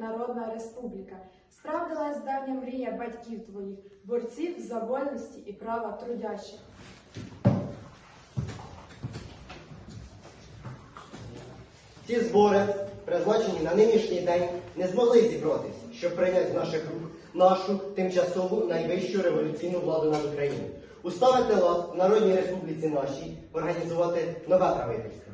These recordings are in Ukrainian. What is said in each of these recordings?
народна республіка. Справдилась давня мрія батьків твоїх, борців за вольності і права трудящих. Ці збори, призначені на нинішній день, не змогли зібратися, щоб прийняти з наших рук нашу тимчасову найвищу революційну владу над Україною, уставити лад в Народній Республіці нашій, організувати нове правительство.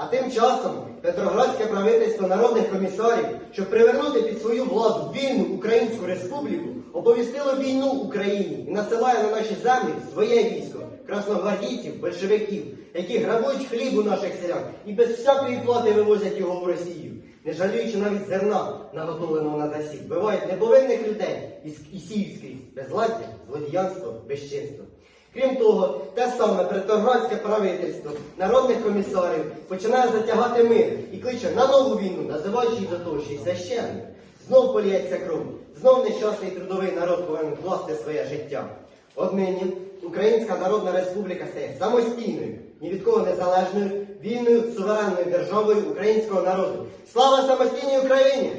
А тим часом Петроградське правительство народних комісарів, щоб привернути під свою владу вільну Українську республіку, оповістило війну Україні і насилає на наші землі своє військо, красногвардійців, большевиків, які грабують хліб у наших селян і без всякої плати вивозять його в Росію, не жаліючи навіть зерна, наготовленого на засіб, вбивають неповинних людей і сіють скрізь безладдя, злодіянство, безчинство. Крім того, те саме Петроградське правительство народних комісарів починає затягати мир і кличе на нову війну, називаючи до того, що й священник. Знов поліється кров, знов нещасний трудовий народ повинен вкласти своє життя. Однині Українська Народна Республіка стає самостійною, ні від кого незалежною, вільною, суверенною державою українського народу. Слава самостійній Україні!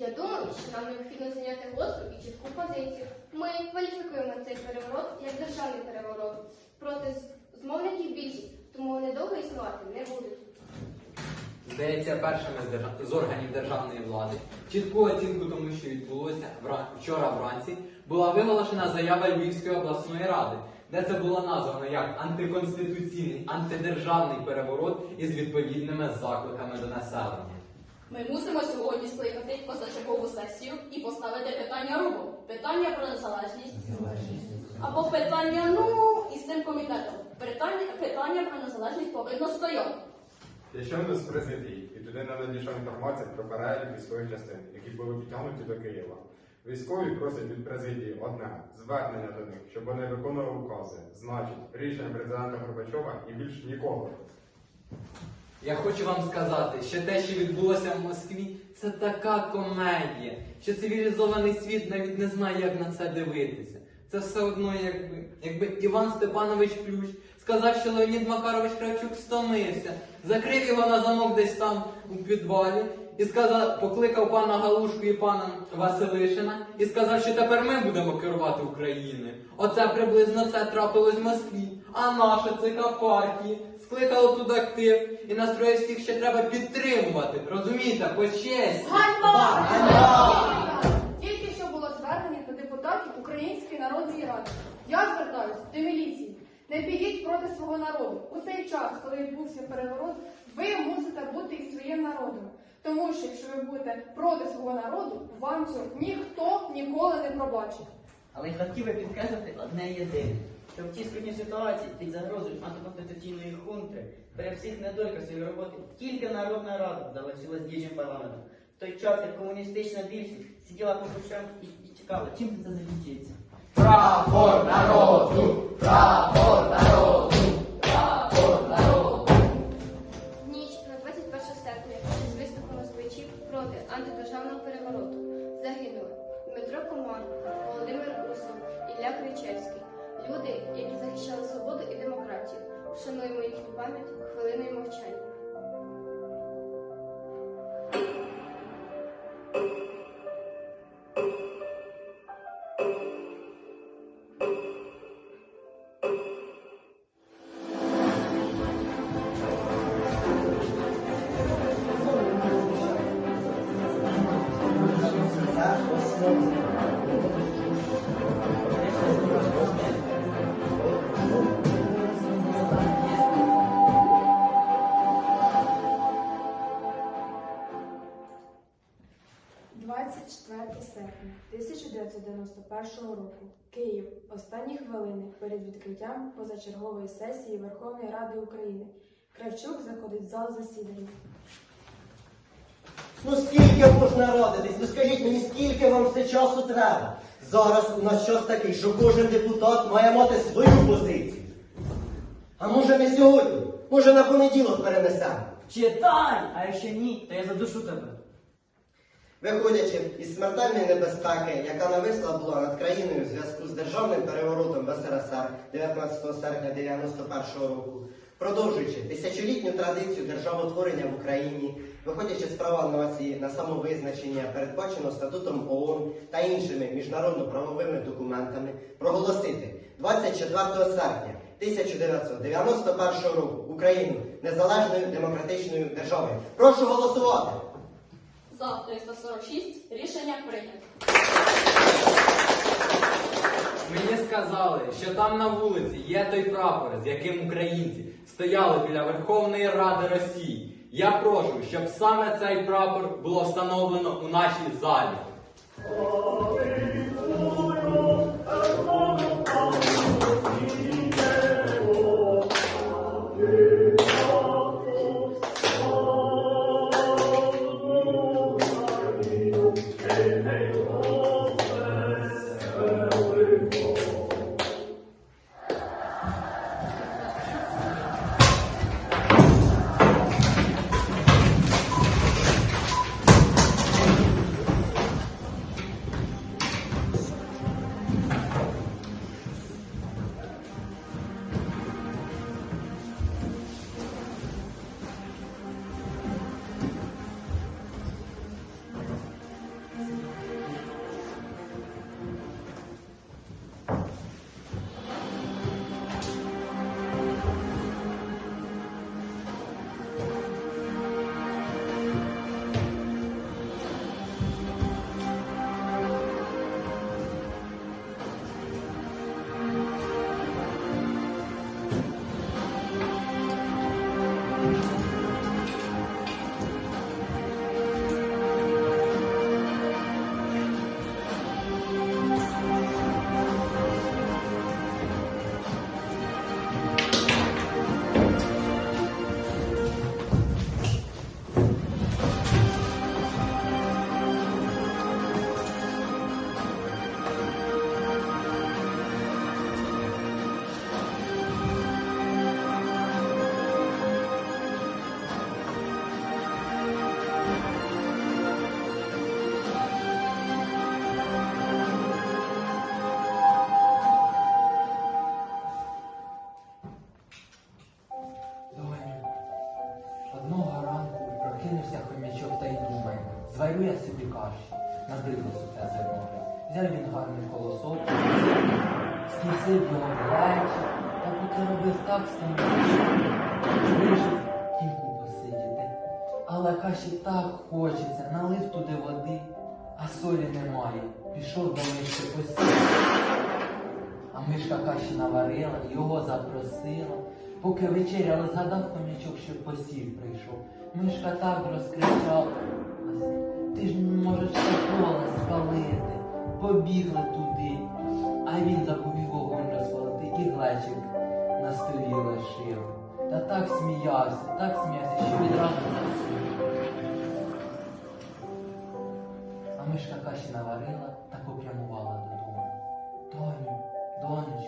Я думаю, що нам необхідно зайняти гостру і чітку позицію. Ми кваліфікуємо цей переворот як державний переворот. Проти змовників більшість, тому вони довго існувати не будуть. Здається, першими з, держав- з органів державної влади чітку оцінку тому, що відбулося вчора вранці, була виголошена заява Львівської обласної ради, де це було названо як антиконституційний, антидержавний переворот із відповідними закликами до населення. Ми мусимо сьогодні скликати позачергову сесію і поставити питання рубу. Питання про незалежність. Або питання, ну, із цим комітетом. Питання, питання про незалежність повинно стояти. Я щойно з президії, і туди надійшла інформація про перелік військових частин, які були підтягнуті до Києва. Військові просять від президії одне звернення до них, щоб вони виконували укази. Значить, рішення президента Горбачова і більш нікого. Я хочу вам сказати, що те, що відбулося в Москві, це така комедія, що цивілізований світ навіть не знає, як на це дивитися. Це все одно, якби, якби Іван Степанович Плющ сказав, що Леонід Макарович Кравчук стомився, закрив його на замок десь там у підвалі і сказав, покликав пана Галушку і пана Василишина і сказав, що тепер ми будемо керувати Україною. Оце приблизно це трапилось в Москві. А наша ЦК партії скликало тут актив і настроїв всіх, що треба підтримувати. Розумієте, по честі. Тільки що було звернення до депутатів Української народної ради. Я звертаюся до міліції. Не підіть проти свого народу. У цей час, коли відбувся переворот, ви мусите бути із своїм народом. Тому що якщо ви будете проти свого народу, вам цього ніхто ніколи не пробачить. Але я хотів би підкреслити одне єдине, що в тій скрутній ситуації під загрозою антиконституційної хунти при всіх недоліках своєї роботи тільки Народна Рада залишилась діючим парламентом. В той час, як комуністична більшість сиділа по душам і, і чекала, чим це закінчиться. Прапор народу! Прапор народу! 1991 року. Київ. Останні хвилини перед відкриттям позачергової сесії Верховної Ради України. Кравчук заходить в зал засідання. Ну скільки можна радитись? Ну скажіть мені, скільки вам все часу треба? Зараз у нас час такий, що кожен депутат має мати свою позицію. А може не сьогодні? Може на понеділок перенесемо? Читай! А якщо ні, то я задушу тебе. Виходячи із смертельної небезпеки, яка нависла була над країною в зв'язку з державним переворотом в СРСР 19 серпня 91 року, продовжуючи тисячолітню традицію державотворення в Україні, виходячи з права нації на самовизначення, передбачено статутом ООН та іншими міжнародно-правовими документами, проголосити 24 серпня 1991 року Україну незалежною демократичною державою. Прошу голосувати! За 346 рішення прийнято. Мені сказали, що там на вулиці є той прапор, з яким українці стояли біля Верховної Ради Росії. Я прошу, щоб саме цей прапор було встановлено у нашій залі. Прокинувся хомячок та й думає, зварю я собі каші, набридло сухе зерно. Взяв він гарний колосок, скісив його в плечі, та поки робив так станучи, вирішив тіньку посидіти. Але каші так хочеться, налив туди води, а солі немає. Пішов до мишки посідати. А мишка каші наварила, його запросила. Поки вечеряли, згадав хомячок, що посів прийшов. Мишка так розкричала. Ти ж можеш все поле спалити. Побігли туди. А він забув вогонь розпалити і глечик на столі лишив. Та так сміявся, так сміявся, що відразу заснув. А мишка каші наварила та попрямувала додому. Доню, донечко.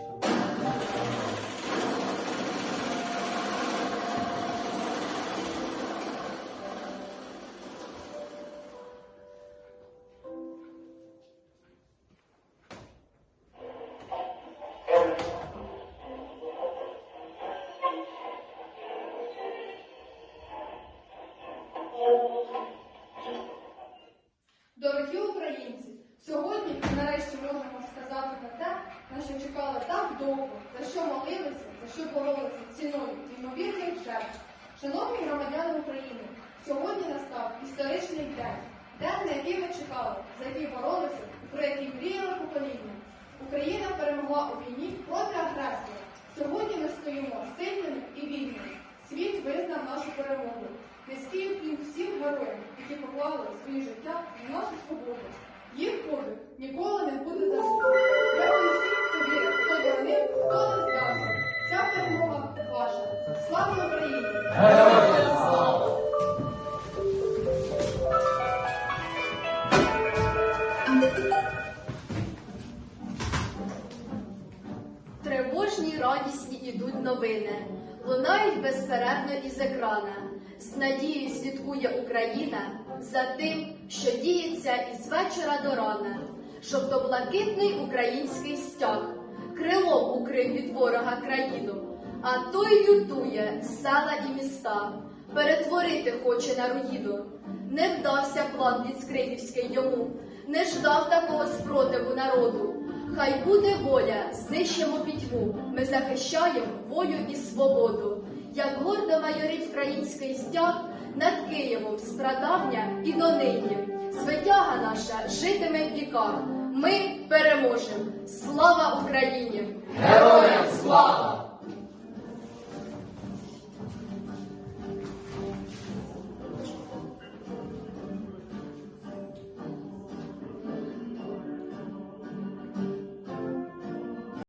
Що чекали так довго, за що молилися, за що боролися ціною неймовірних жертв. Шановні громадяни України, сьогодні настав історичний день, день, на який ми чекали, за який боролися про який мріяли покоління. Україна перемогла у війні проти агресора. Сьогодні ми стоїмо сильними і вільними. Світ визнав нашу перемогу. Низький уклін всім героям, які поклали своє життя за нашу свободу. Їх подвиг ніколи не буде забути. Хто не здався. Ця. Слава Україні! Героям слава! радісні ідуть новини, лунають безперервно із екрана. З надією слідкує Україна за тим, що діється із вечора до рана. Жовто-блакитний український стяг крилом укрив від ворога країну, а той лютує села і міста, перетворити хоче на руїну. Не вдався план Ліцкритівський йому, не ждав такого спротиву народу. Хай буде воля, знищимо пітьму, ми захищаємо волю і свободу. Як гордо майорить український стяг над Києвом з прадавня і донині. Звитяга наша житиме в віках ми переможемо. Слава Україні! Героям слава!